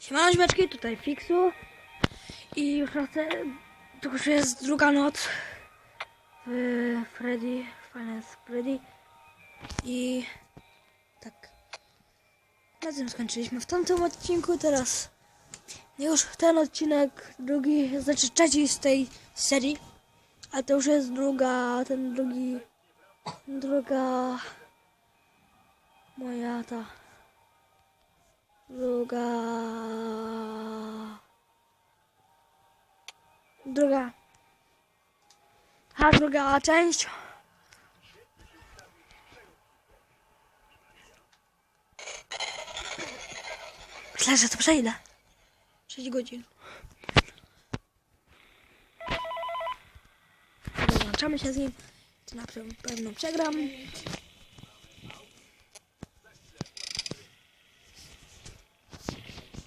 Siemano ziomeczki, tutaj Fixu. I już nocy, to już jest druga noc. W Freddy, Finance Freddy. I tak. Na tym skończyliśmy w tamtym odcinku, teraz już ten odcinek, drugi, znaczy trzeci z tej serii, a to już jest druga, ten drugi, druga moja ta druga druga a druga część. Myślę, że to przejdę. 6 godzin Dołączamy się z nim to na pewno przegram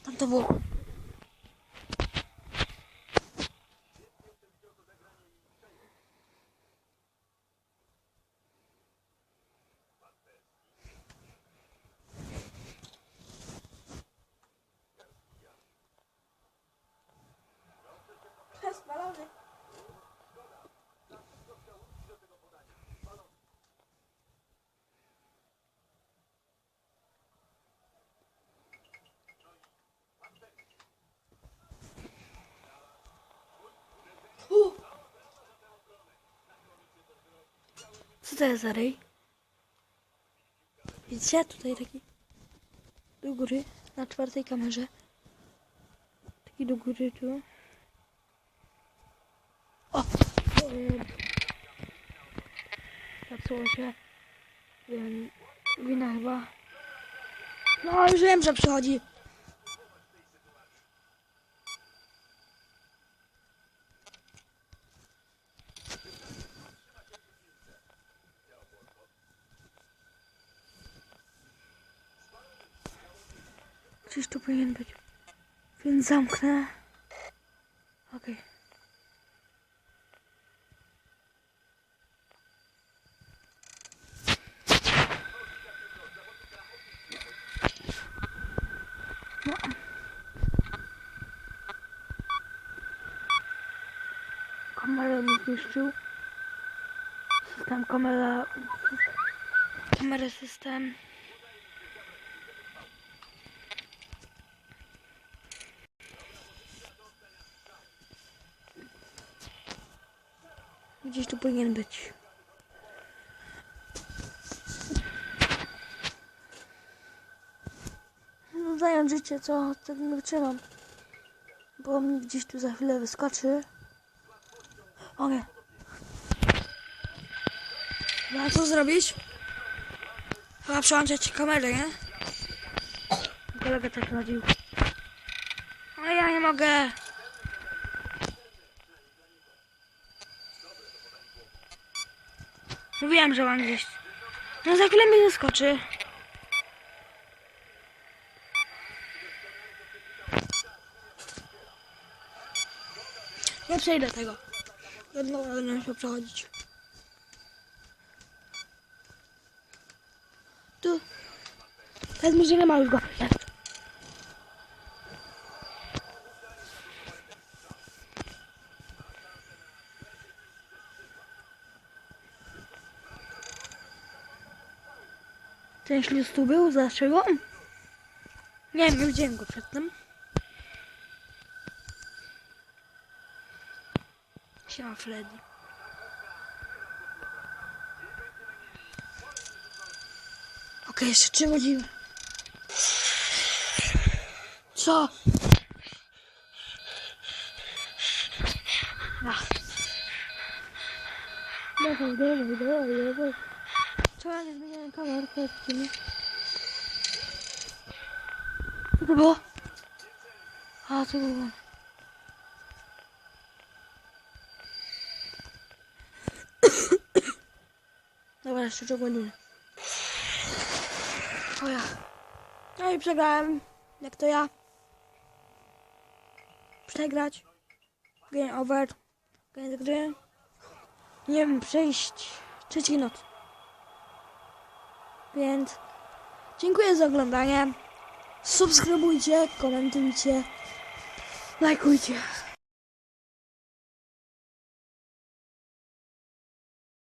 Tam to było. Co to jest za ryj? Widzicie? Tutaj taki do góry, na czwartej kamerze. Taki do góry tu. O! Zaczęło się. Wiem, wina chyba. No, już wiem, że przychodzi. Gdzieś tu powinien być. Więc zamknę. Okej. No. Mi zniszczył. System kamera... Kamerę system. Gdzieś tu powinien być. No zająć życie, co tak nie wytrzymam. Bo mi gdzieś tu za chwilę wyskoczy. O nie. No co zrobić? Chyba przełączać kamerę, nie? Kolega tak radził. A ja nie mogę. Mówiłem, że mam gdzieś. No za chwilę mi zaskoczy. Nie przejdę tego. Jedno będę musiał przechodzić. Tu. Teraz mi, że nie ma już go. Ten śluz tu był? Dlaczego? Nie wiem, nie go przedtem. Siema Freddy. Okej, jeszcze trzy godziny. Co? Ach. Dawaj, dawaj, dawaj, dawaj. Ja nie zmieniałem kamerkę? Co to było? A, to było. Dobra, jeszcze godziny. O ja. No i przegrałem. Jak to ja. Przegrać. Game over. Koniec gry. Nie wiem, przejść trzeciej nocy. Więc dziękuję za oglądanie. Subskrybujcie, komentujcie, lajkujcie.